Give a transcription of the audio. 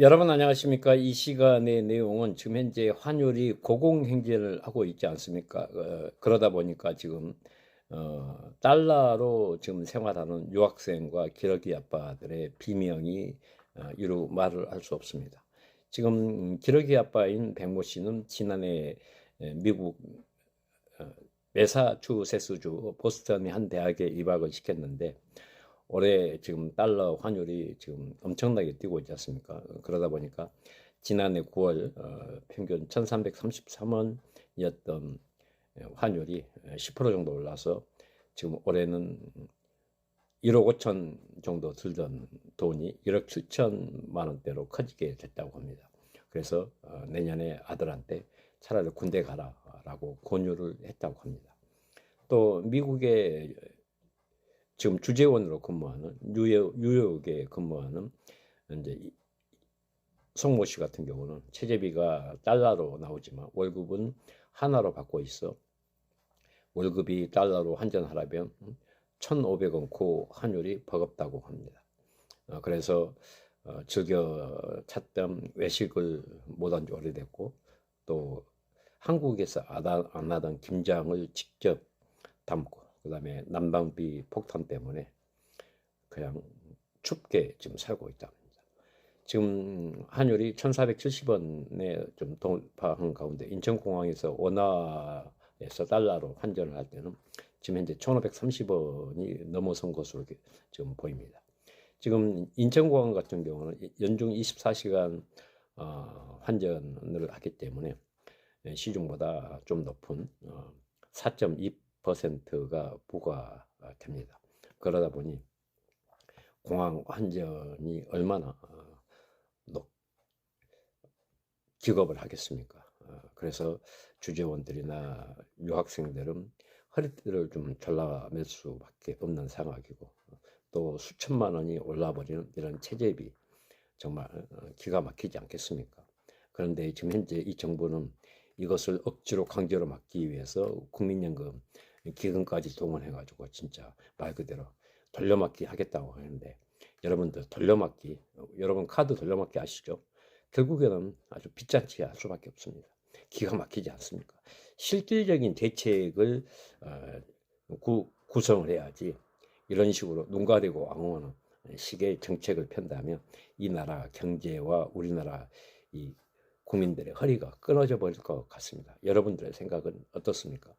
여러분 안녕하십니까? 이 시간의 내용은 지금 현재 환율이 고공행진을 하고 있지 않습니까? 어, 그러다 보니까 지금 어, 달러로 지금 생활하는 유학생과 기러기 아빠들의 비명이 어, 이루 말을 할 수 없습니다. 지금 기러기 아빠인 백모 씨는 지난해 에, 미국 어, 매사추세츠주 보스턴의 한 대학에 입학을 시켰는데 올해 지금 달러 환율이 지금 엄청나게 뛰고 있지 않습니까? 그러다 보니까 지난해 9월 어, 평균 1333원이었던 환율이 10% 정도 올라서 지금 올해는 1억 5천 정도 들던 돈이 1억 7천만 원대로 커지게 됐다고 합니다. 그래서 어, 내년에 아들한테 차라리 군대 가라라고 권유를 했다고 합니다. 또 미국의 지금 주재원으로 근무하는 뉴욕, 뉴욕에 근무하는 이제 이- 송모 씨 같은 경우는 체재비가 달러로 나오지만 월급은 하나로 받고 있어. 월급이 달러로 환전하려면 1,500원 고 환율이 버겁다고 합니다. 어, 그래서 어, 즐겨 찾던 외식을 못한 지 오래됐고 또 한국에서 안 하던 김장을 직접 담고 그다음에 난방비 폭탄 때문에 그냥 춥게 지금 살고 있다 합니다. 지금 환율이 1,470원에 좀 돌파한 가운데 인천공항에서 원화에서 달러로 환전을 할 때는 지금 현재 1,530원이 넘어선 것으로 지금 보입니다. 지금 인천공항 같은 경우는 연중 24시간 어, 환전을 하기 때문에 시중보다 좀 높은 어, 4.2% 가 부과됩니다. 그러다 보니 공항 환전이 얼마나 어, 높, 기겁을 하겠습니까? 어, 그래서 주재원들이나 유학생들은 허리띠를 좀 졸라맬 수밖에 없는 상황이고 또 수천만 원이 올라버리는 이런 체재비 정말 어, 기가 막히지 않겠습니까? 그런데 지금 현재 이 정부는 이것을 억지로 강제로 막기 위해서 국민연금 기금까지 동원해가지고 진짜 말 그대로 돌려막기 하겠다고 하는데 여러분들 돌려막기 여러분 카드 돌려막기 아시죠? 결국에는 아주 빗잔치 할 수밖에 없습니다. 기가 막히지 않습니까? 실질적인 대책을 어, 구, 구성을 해야지 이런 식으로 눈 가 리고 앙호하는 식의 정책을 편다면 이 나라 경제와 우리나라 이 국민들의 허리가 끊어져 버릴 것 같습니다. 여러분들의 생각은 어떻습니까?